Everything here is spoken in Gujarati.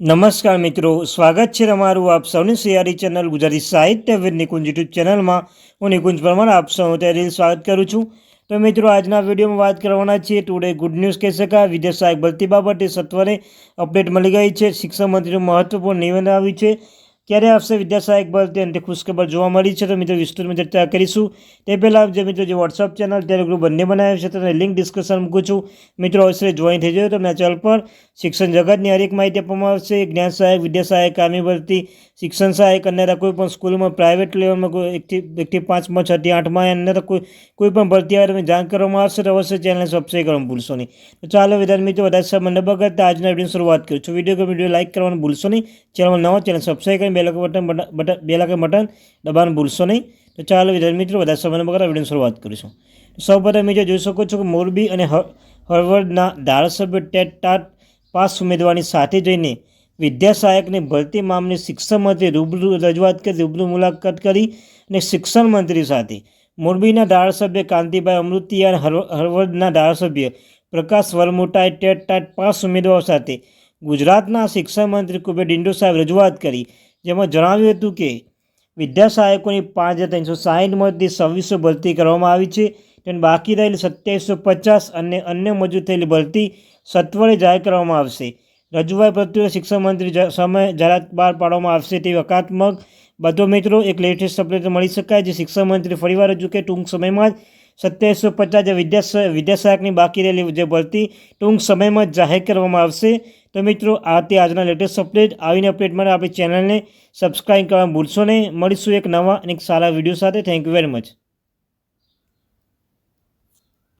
નમસ્કાર મિત્રો, સ્વાગત છે તમારું આપ સૌની સિયારી ચેનલ ગુજરાતી સાહિત્ય વિદ નિકુંજ યુટ્યુબ ચેનલમાં. હું નિકુંજ પરમાર, આપ સૌ ત્યારે સ્વાગત કરું છું. તો મિત્રો, આજના વિડીયોમાં વાત કરવાના છીએ ટુડે ગુડ ન્યૂઝ કહી શકાય. વિદેશ સહાયક ભરતી બાબતે સત્વરે અપડેટ મળી ગઈ છે. શિક્ષણ મંત્રીનું મહત્વપૂર્ણ નિવેદન આવ્યું છે. ક્યારે આવશે? વિદ્યા સહાયક ભરતી અને તે ખુશખબર જોવા મળી છે તો મિત્રો વિસ્તૃતમાં ચર્ચા કરીશું. તે પહેલાં જે મિત્રો જે વોટ્સઅપ ચેનલ ટેલિગ્રુપ બંને બનાવ્યું છે તેને લિંક ડિસ્કશન મૂકું છું. મિત્રો, અવશ્ય જોઈન થઈ જાય તમને ચેનલ પર શિક્ષણ જગતની હરેક માહિતી આપવામાં આવશે. જ્ઞાન સહાયક વિદ્યા સહાયક કામી ભરતી, શિક્ષણ સહાયક અન્યતા કોઈ પણ સ્કૂલમાં પ્રાઇવેટ લેવલમાં કોઈ એકથી એકથી પાંચમાં છથી આઠમાં અન્યતા કોઈ કોઈ પણ ભરતી આવે તમે જાણ કરવામાં આવશે તો અવશ્ય ચેનલને સબસ્ક્રાઈબ કરવાનું ભૂલશો નહીં. તો ચાલો વિદ્યાર્થી મિત્રો, વધારે સમય ન બગાડતા આજના વીડિયો શરૂઆત કરું છું વીડિયો વીડિયો લાઇક કરવાનું ભૂલશો નહીં. ચેનલ નવો ચેનલ સબસ્ક્રાઈબ કરીને બેલ બટન બટન બે લાખ મટન દબાણ ભૂલશો નહીં. તો ચાલો વિદ્યાર્થી મિત્રો વધારે સમય વગર વિડીયોની શરૂઆત કરીશું. સૌ પ્રથમ મિત્રો જોઈ શકો છો કે મોરબી અને હ- હળવદના ધારાસભ્ય ટેટ ટાટ પાસ ઉમેદવારની સાથે જઈને વિદ્યા સહાયકની ભરતી મામલે શિક્ષણ મંત્રી રૂબરૂ રજૂઆત કરી, રૂબરૂ મુલાકાત કરી અને શિક્ષણ મંત્રી સાથે મોરબીના ધારાસભ્ય કાંતિભાઈ અમૃતિયા અને હળવદના ધારાસભ્ય પ્રકાશ વરમોટાએ ટેટ ટાટ પાસ ઉમેદવારો સાથે ગુજરાતના શિક્ષણ મંત્રી કુબેર સાહેબ રજૂઆત કરી. જેમાં જણાવ્યું હતું કે વિદ્યા સહાયકોની પાંચ હજાર ત્રણસો સાહીઠ મતથી છવ્વીસો ભરતી કરવામાં આવી છે. તેમ બાકી રહેલી સત્યાવીસો પચાસ અને અન્ય મંજૂર થયેલી ભરતી સત્વરે જાહેર કરવામાં આવશે. રજૂઆત પ્રત્યે શિક્ષણ મંત્રી સમય જાહેરાત બહાર પાડવામાં આવશે તેવી હકારાત્મક બધો મિત્રો એક લેટેસ્ટ અપડેટ મળી શકાય જે શિક્ષણ મંત્રી ફરીવાર રજૂ કે ટૂંક સમયમાં જ સત્યાવીસો પચાસ વિદ્યા વિદ્યા સહાયકની બાકી રહેલી જે ભરતી ટૂંક સમયમાં જ જાહેર કરવામાં આવશે. તો મિત્રો, આ તે આજના લેટેસ્ટ અપડેટ આવીને અપડેટ માટે આપણી ચેનલને સબસ્ક્રાઈબ કરવા ભૂલશો નહીં. મળીશું એક નવા અને એક સારા વીડિયો સાથે. Thank you very much